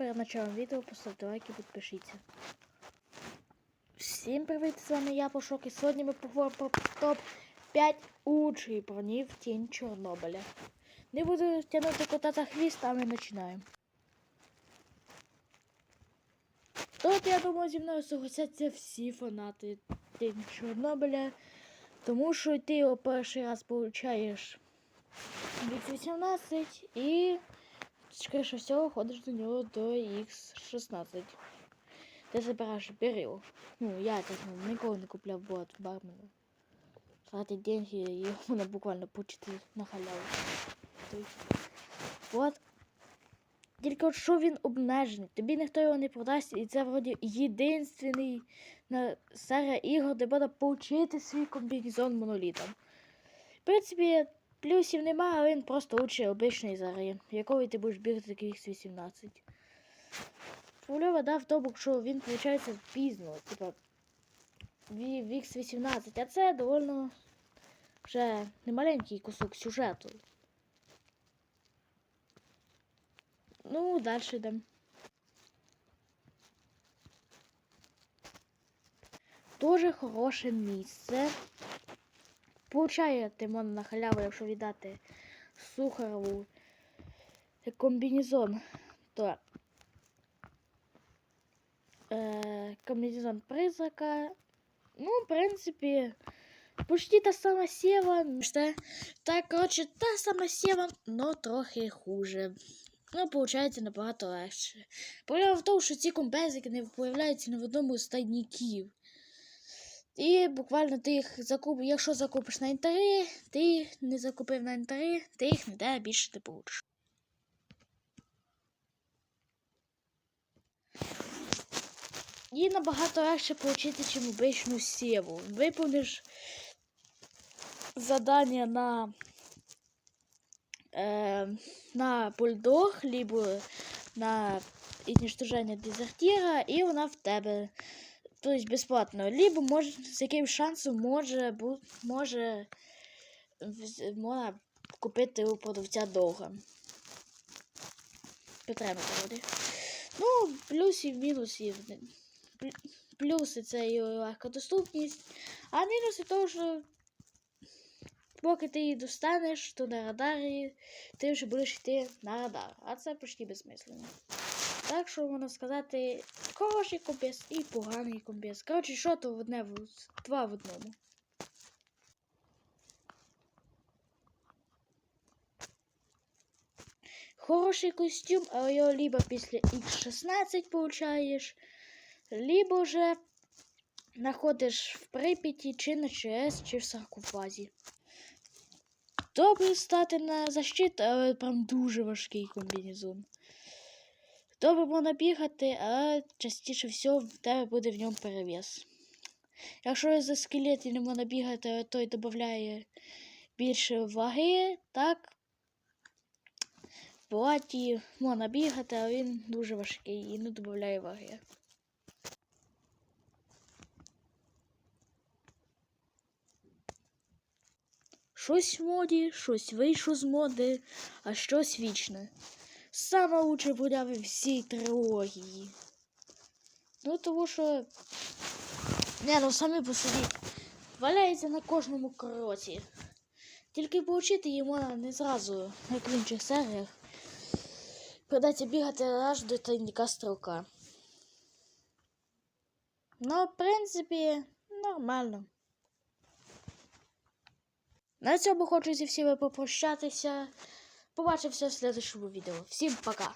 перед началом відео поставте лайк і підпишіться. Всім привіт, з вами я Пошок, і сьогодні ми поговоримо про топ 5 учебників Тінь Чорнобиля. Не буду тягнути кота за хвіст, а ми починаємо. Тут, я думаю, зі мною согласяться всі фанати Тінь Чорнобиля, тому що ти його перший раз получаєш від 18 і скоріше всього ходиш до нього до X16. Ти забираєш беріл. Ну, я так ну, ніколи не купляв бот бармена. Тратить деньги і можна буквально почти на халяву. Тобто, От. Тільки от що він обмежений, тобі ніхто його не продасть, і це вроді єдинственний на серія ігор, де можна получити свій комбінезон монолітом. В принципі, плюсів немає, але він просто лучше обичний зараз, якого ти будеш бігати таких 18. Проблема да, в тому, що він виходить пізно, типа в X18, а це довольно вже немаленький кусок сюжету. Ну, далі йдемо. Дуже хороше місце. Получаєте можна на халяву, якщо віддати Сухарову комбінезон, то е, комбінезон призрака. Ну, в принципі, почти та сама сєва. Так, коротше, та сама сєва, но трохи хуже. Ну, виходить, набагато легше. Проблема в тому, що ці комбезики не появляються ні в одному з тайників. І буквально ти їх закупиш, якщо закупиш на інтері, ти їх не закупив на інтері, ти їх ніде більше не получиш. І набагато легше отримати, чим обичну сєву. Виповниш задання на е, на бульдог, либо на уничтожение дезертира, і вона в тебе. Тобто безплатно. Либо може, з яким шансом може, може можна купити у продавця довго. Потрібно буде. Ну, плюсів, мінусів. Плю- Плюси це і легка доступність, а мінуси того, що поки ти її достанеш, то на радарі ти вже будеш йти на радар, а це почти безсмислено. Так що можна сказати, хороший комп'єс і поганий комп'єс. Коротше, що то в одне в два в одному. Хороший костюм, але його либо після X16 получаєш, либо же знаходиш в Прип'яті, чи на ЧС, чи в саркофазі. Добре стати на защиту, але прям дуже важкий комбінезон. Добре можна бігати, але частіше всього в тебе буде в ньому перевес. Якщо за скелет і не можна бігати, той додає більше ваги, так. Платі можна бігати, а він дуже важкий і не додає ваги. Щось в моді, щось вийшло з моди, а щось вічне. Саме лучше появи всій трилогії. Ну, тому що. Не, ну самі посидіть. Валяється на кожному кроці. Тільки поучити її можна не зразу, як в інших серіях. Придеться бігати аж до тайника стрілка. Ну, в принципі, нормально. На цьому хочу зі всіми попрощатися. Побачимося в следующому відео. Всім пока!